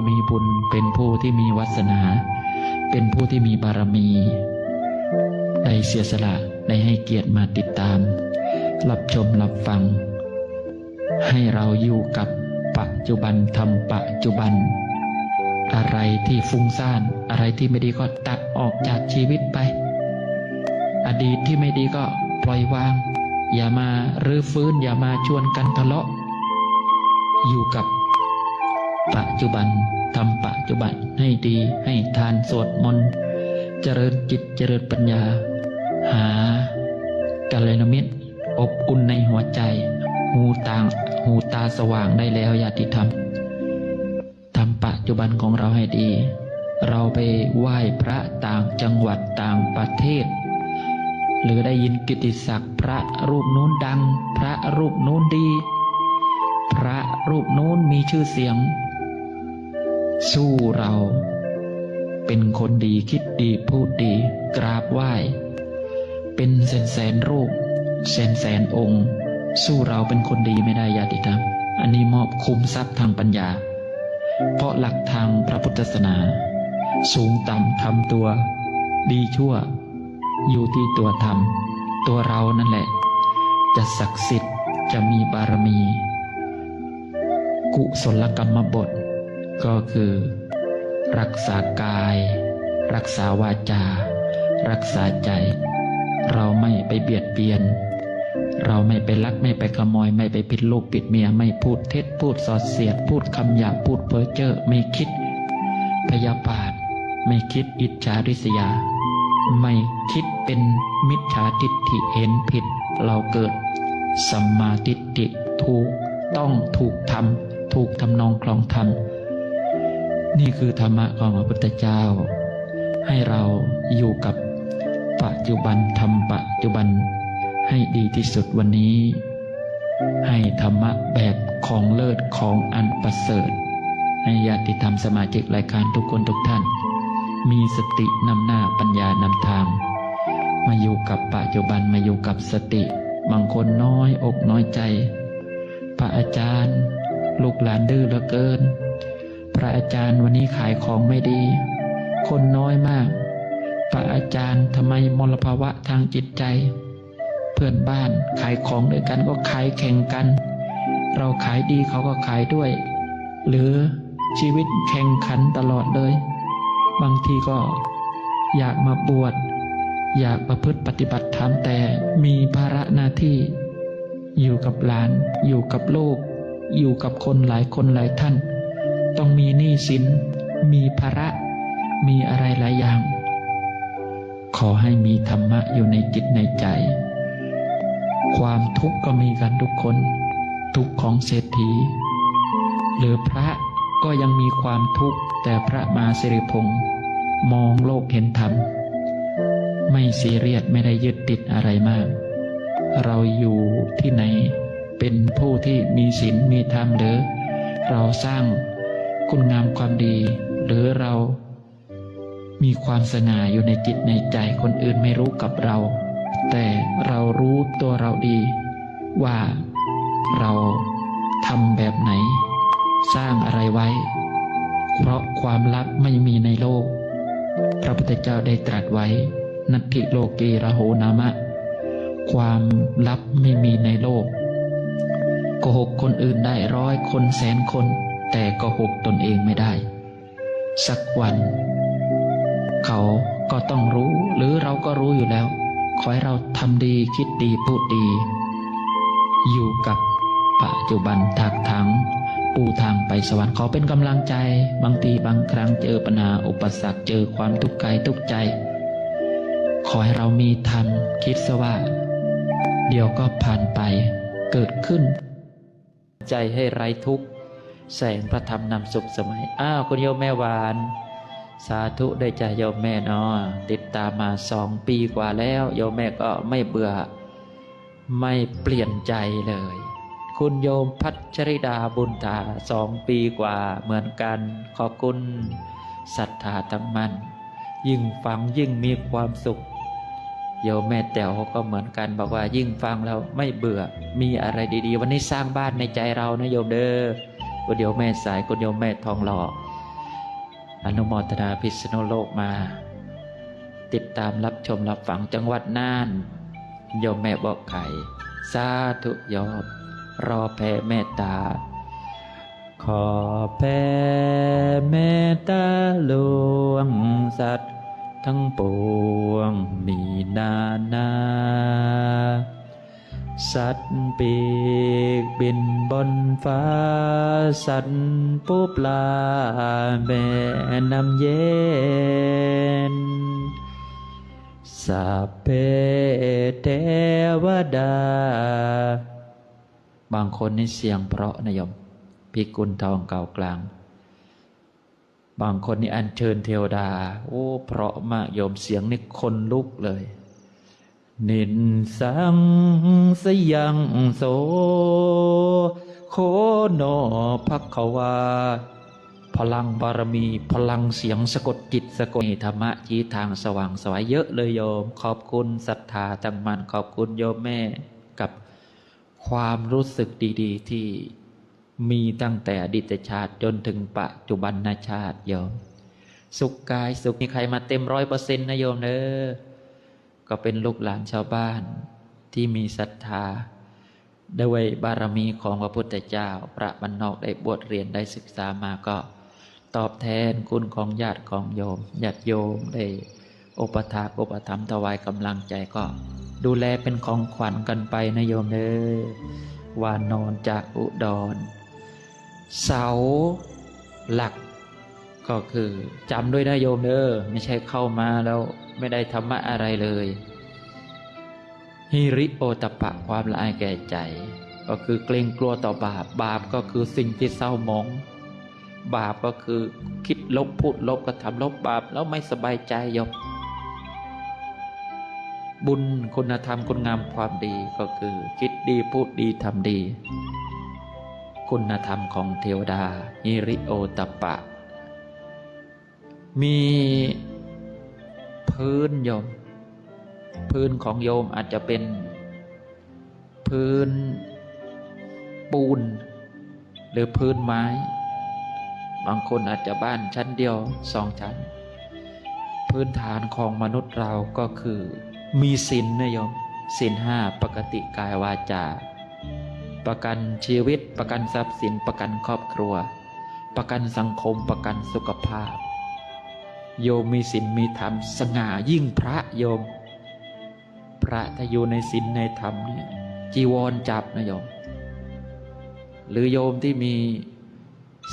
ผู้มีบุญ เป็นผู้ที่มีวาสนา เป็นผู้ที่มีบารมี ได้เสียสละได้ให้เกียรติมาติดตาม รับชมรับฟัง ให้เราอยู่กับปัจจุบันทำปัจจุบัน อะไรที่ฟุ้งซ่าน อะไรที่ไม่ดีก็ตัดออกจากชีวิตไป อดีตที่ไม่ดีก็ปล่อยวาง อย่ามารื้อฟื้น อย่ามาชวนกันทะเลาะ อยู่กับ ปัจจุบันทำปัจจุบันให้ดีให้ทานสวดมนต์เจริญจิตเจริญปัญญา หากัลยาณมิตร อบอุ่นในหัวใจ หูตางหูตาสว่างได้แล้วญาติธรรมทำปัจจุบันของเราให้ดี เราไปไหว้พระต่างจังหวัดต่างประเทศ หรือได้ยินกิตติศักดิ์พระรูปนู้นดัง พระรูปนู้นดี พระรูปนู้นมีชื่อเสียง สู้เรา เป็นคนดีคิดดีพูดดี กราบไหว้ เป็นแสนแสนรูปแสนแสนองค์ สู้เราเป็นคนดีไม่ได้ญาติธรรม อันนี้มอบคุ้มทรัพย์ทางปัญญา เพราะหลักทางพระพุทธศาสนา สูงต่ำทำตัว ดีชั่ว อยู่ที่ตัวทำตัวเรานั่นแหละ จะศักดิ์สิทธิ์จะมีบารมี กุศลกรรมบท ก็คือ รักษากาย รักษาวาจา รักษาใจ เราไม่ไปเบียดเบียน เราไม่ไปลักไม่ไปขโมย ไม่ไปผิดลูกผิดเมียไม่พูดเท็จพูดสอดเสียด พูดคำหยาบพูดเพ้อเจ้อไม่คิด พยาบาท ไม่คิดอิจฉาริษยา ไม่คิดเป็นมิจฉาทิฏฐิเห็นผิด เราเกิดสัมมาทิฏฐิถูกต้องถูกทำถูกทำนองคลองธรรม นี่คือธรรมะของพระพุทธเจ้า ให้เราอยู่กับปัจจุบันทำปัจจุบันให้ดีที่สุดวันนี้ ให้ธรรมะแบบของเลิศของอันประเสริฐให้ญาติธรรมสมาชิกรายการทุกคนทุกท่าน มีสตินำหน้าปัญญานำทาง มาอยู่กับปัจจุบันมาอยู่กับสติ บางคนน้อยอกน้อยใจ พระอาจารย์ ลูกหลานดื้อเหลือเกิน ระอาจารย์วันนี้ขายของไม่ดี คนน้อยมาก พระอาจารย์ทำไมมลภาวะทางจิตใจ เพื่อนบ้านขายของด้วยกันก็ขายแข่งกัน เราขายดีเขาก็ขายด้วย หรือชีวิตแข่งขันตลอดเลย บางทีก็อยากมาบวชอยากประพฤติปฏิบัติธรรมแต่มีภาระหน้าที่ อยู่กับหลาน อยู่กับลูก อยู่กับคนหลายคนหลายท่าน ต้องมีหนี้สิน มีภาระ มีอะไรหลายอย่าง ขอให้มีธรรมะอยู่ในจิตในใจ ความทุกข์ก็มีกันทุกคน ทุกของเศรษฐี หรือพระก็ยังมีความทุกข์แต่พระมาสิริพงศ์มองโลกเห็นธรรม ไม่ซีเรียสไม่ได้ยึดติดอะไรมาก เราอยู่ที่ไหนเป็นผู้ที่มีศีลมีธรรมหรือเราสร้าง คุณงามความดี หรือเรามีความสง่าอยู่ในจิตในใจคนอื่นไม่รู้กับเรา แต่เรารู้ตัวเราดี ว่าเราทำแบบไหน สร้างอะไรไว้ เพราะความลับไม่มีในโลก พระพุทธเจ้าได้ตรัสไว้ นัตถิโลกีระโหนามะ ความลับไม่มีในโลก โกหกคนอื่นได้ร้อยคนแสนคน แต่โกหกตนเองไม่ได้ สักวัน เขาก็ต้องรู้หรือเราก็รู้อยู่แล้ว ขอให้เราทำดีคิดดีพูดดี อยู่กับปัจจุบันทักถัง ปูทางไปสวรรค์ขอเป็นกำลังใจ บางทีบางครั้งเจอปัญหาอุปสรรคเจอความทุกข์กายทุกข์ใจ ขอให้เรามีธรรมคิดซะว่า เดี๋ยวก็ผ่านไปเกิดขึ้น ใจให้ไร้ทุกข์ แสงพระธรรมนำสุขสมัย อ้าวคุณโยมแม่หวาน สาธุได้ใจโยมแม่เนาะติดตามมาสองปีกว่าแล้วโยมแม่ก็ไม่เบื่อ ไม่เปลี่ยนใจเลย คุณโยมพัชริดาบุญตาสองปีกว่าเหมือนกัน ขอบคุณศรัทธาทั้งมัน ยิ่งฟังยิ่งมีความสุขโยมแม่แต๋วก็เหมือนกันบอกว่ายิ่งฟังแล้วไม่เบื่อ มีอะไรดีๆ วันนี้สร้างบ้านในใจเรานะโยมเด้อ คุณโยมแม่สายคุณโยมแม่ทองหล่ออนุโมทนาพิษณุโลกมา ติดตามรับชมรับฟังจังหวัดน่านโยมแม่บอกไข่สาธุโยมรอแผ่เมตตา ขอแผ่เมตตาหลวงสัตว์ทั้งปวงมีนานา สัตว์ปีกบินบนฟ้า สัตว์ปูปลาแม่น้ำเย็นสัพเพเทวดา บางคนนี่เสียงเพราะนะยมพิกุลทองเก่ากลาง บางคนนี่อัญเชิญเทวดา โอ้ เพราะมากโยมเสียงนี่คนลุกเลย นินสังสยังโส โคโนภักขวา พลังบารมี พลังเสียงสะกดจิตสะกดธรรมะชี้ทางสว่างสวายเยอะเลยโยม ขอบคุณศรัทธาตั้งมันขอบคุณโยมแม่กับความรู้สึกดีๆ ที่มีตั้งแต่อดีตชาติจนถึงปัจจุบันชาติโยม สุขกายสุขมีใครมาเต็มร้อยเปอร์เซ็นต์นะโยมเนอะ ก็เป็นลูกหลานชาวบ้านที่มีศรัทธาด้วยบารมีของพระพุทธเจ้า พระบรรนอกได้บวชเรียนได้ศึกษามาก็ ตอบแทนคุณของญาติของโยมญาติโยมได้อุปถากอุปถัมถวายกำลังใจก็ ดูแลเป็นของขวัญกันไปนะโยมเด้อวานนอนจากอุดร เสาหลัก ก็คือจำด้วยนะโยมเด้อไม่ใช่เข้ามาแล้วไม่ได้ธรรมะอะไรเลยฮิริโอตปะความละอายแก่ใจ ก็คือเกรงกลัวต่อบาป บาปก็คือสิ่งที่เศร้ามอง บาปก็คือคิดลบพูดลบกระทำลบบาปแล้วไม่สบายใจยมบุญคุณธรรมคุณงามความดีก็คือ คิดดีพูดดีทำดี คุณธรรมของเทวดาฮิริโอตปะ มีพื้นโยม พื้นของโยมอาจจะเป็น พื้นปูน หรือพื้นไม้ บางคนอาจจะบ้านชั้นเดียวสองชั้น พื้นฐานของมนุษย์เราก็คือ มีศีลนะโยมศีลห้าปกติกายวาจา ประกันชีวิตประกันทรัพย์สินประกันครอบครัว ประกันสังคมประกันสุขภาพ โยมมีศีลมีธรรม สง่ายิ่งพระโยม พระถ้าอยู่ในศีลในธรรมเนี่ยจีวรจับนะโยม หรือโยมที่มี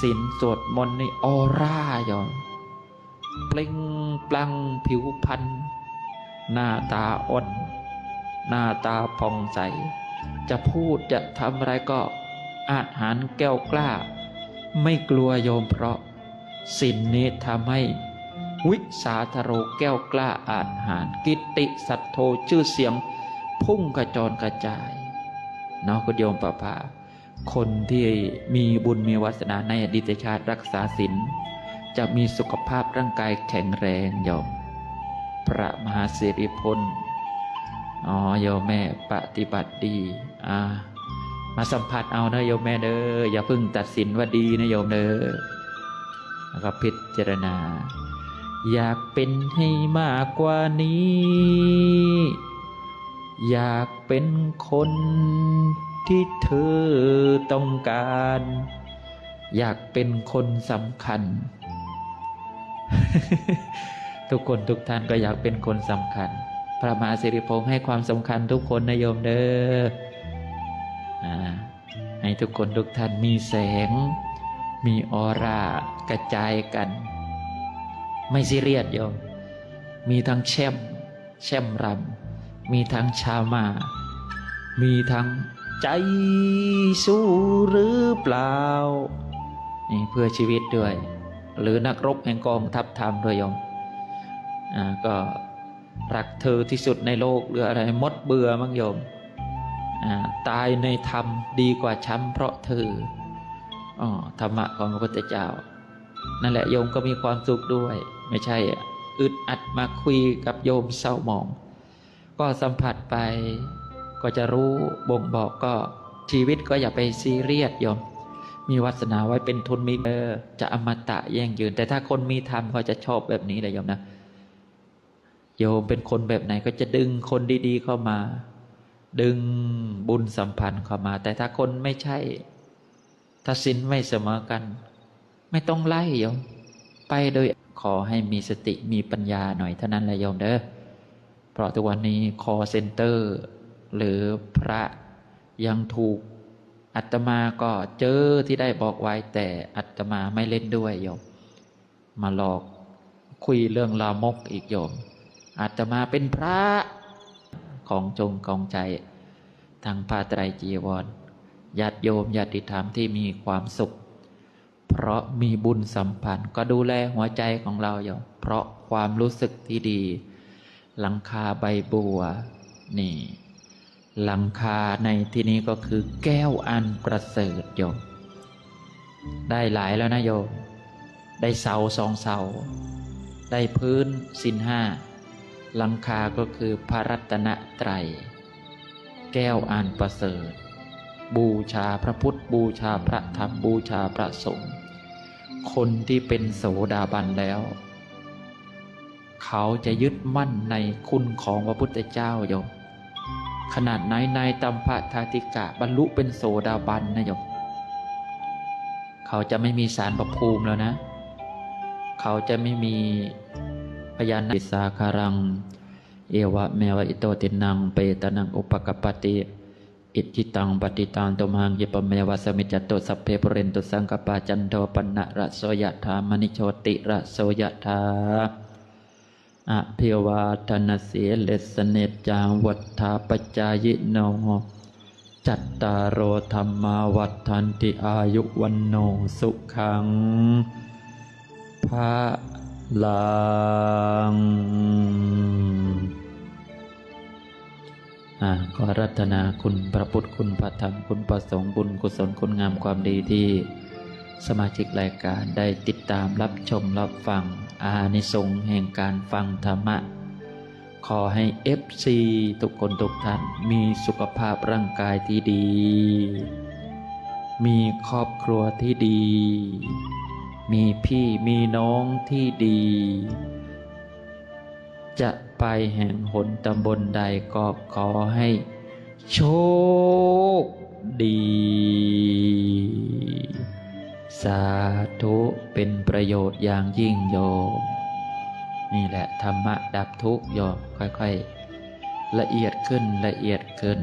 ศีลสวดมนต์ในออร่าโยมเปล่งปลังผิวพรรณหน้าตาอ่อนหน้าตาผ่องใส จะพูดจะทำอะไรก็อาจหารแก้วกล้า ไม่กลัวโยมเพราะ สินนี้ทำให้ วิสาทโรแก้วกล้าอาจหาร กิตติสัตโธชื่อเสียง พุ่งกระจรกระจายเนาะคุณโยมป้าป่าคนที่มีบุญมีวาสนาในอดีตชาติรักษาศีลจะมีสุขภาพร่างกายแข็งแรงโยม พระมหาสิริพลอ๋อโยมแม่ปฏิบัติดีอ่ามาสัมผัสเอานะโยมแม่เด้ออย่าเพิ่งตัดสินว่าดีนะโยมเด้อแล้วก็พิจารณา อยากเป็นให้มากกว่านี้ อยากเป็นคนที่เธอต้องการ อยากเป็นคนสำคัญ ทุกคนทุกท่านก็อยากเป็นคนสำคัญ พระมหาสิริพงษ์ให้ความสำคัญทุกคนนะโยมเด้อให้ทุกคนทุกท่านมีแสง มีออร่ากระจายกัน ไม่ซีเรียสโยม มีทั้งแช่ม แช่มรำ มีทั้งชามา มีทั้งใจสู้หรือเปล่า นี่เพื่อชีวิตด้วย หรือนักรบแห่งกองทัพธรรมด้วยโยม อ่าก็รักเธอที่สุดในโลกหรืออะไรมดเบื่อมั้งโยม อ่าตายในธรรมดีกว่าช้ำเพราะเธออ๋อธรรมะของพระพุทธเจ้า นั่นแหละโยมก็มีความสุขด้วย ไม่ใช่อึดอัดมาคุยกับโยมเศร้าหมอง ก็สัมผัสไป ก็จะรู้บ่งบอกก็ชีวิตก็อย่าไปซีเรียสโยม มีวาสนาไว้เป็นทุนมีเออจะอมตะแย่งยืน แต่ถ้าคนมีธรรมเขาจะชอบแบบนี้เลยโยมนะโยมเป็นคนแบบไหนก็จะดึงคนดีๆเข้ามา ดึงบุญสัมพันธ์เข้ามา แต่ถ้าคนไม่ใช่ ถ้าสินไม่เสมอกัน ไม่ต้องไล่โยม ไปโดยขอให้มีสติมีปัญญาหน่อยเท่านั้นแหละโยมเด้อเพราะทุกวันนี้คอเซ็นเตอร์ หรือพระยังถูกอัตมาก็เจอที่ได้บอกไว้แต่อัตมาไม่เล่นด้วยโยม มาหลอกคุยเรื่องลามกอีกโยมอาตมาเป็นพระของจงกองใจทางผ้าไตรจีวรญาติโยมญาติธรรมที่มีความสุข เพราะมีบุญสัมพันธ์ ก็ดูแลหัวใจของเราโยมเพราะความรู้สึกที่ดี หลังคาใบบัว นี่ หลังคาในที่นี้ก็คือแก้วอันประเสริฐโยมได้หลายแล้วนะโยมได้เสาสองเสา ได้พื้นสินห้าหลังคาก็คือพระรัตนตรัย แก้วอันประเสริฐ บูชาพระพุทธบูชาพระธรรมบูชาพระสงฆ์ คนที่เป็นโสดาบันแล้ว เขาจะยึดมั่นในคุณของพระพุทธเจ้าโยมขนาดไหนในตัมพะทาติกะบรรลุเป็นโสดาบันนะโยมเขาจะไม่มีสารประภูมิแล้วนะ เขาจะไม่มีพยานาสาคารัง เอวะเมวะอิโตตินังเปตนังอุปกปติ อิจิตังปฏิตังตุมังยิปเมวะสมิจตุสัพเพปเรนตุสังกปาจันโทปนะระโสยธามณิโชติระโสยธาอภิวาทนาเสียเลสเนจจางวัฏฐาปจายโนจัตตารโอธรรมาวัฏทันติอายุวันโนสุขังพระลัง อขอรัตนาคุณพระพุทธคุณพระธรรมคุณประสงค์บุญกุศลคุณงามความดีที่สมาชิกรายการได้ติดตามรับชมรับฟังอานิสงส์แห่งการฟังธรรมะ ขอให้เอฟซีทุกคนทุกท่านมีสุขภาพร่างกายที่ดี มีครอบครัวที่ดี มีพี่มีน้องที่ดี จะไปแห่งหนตำบลใดก็ขอให้ โชคดี สาธุเป็นประโยชน์อย่างยิ่งโยม นี่แหละธรรมะดับทุกโยมค่อยๆ ละเอียดขึ้นละเอียดขึ้น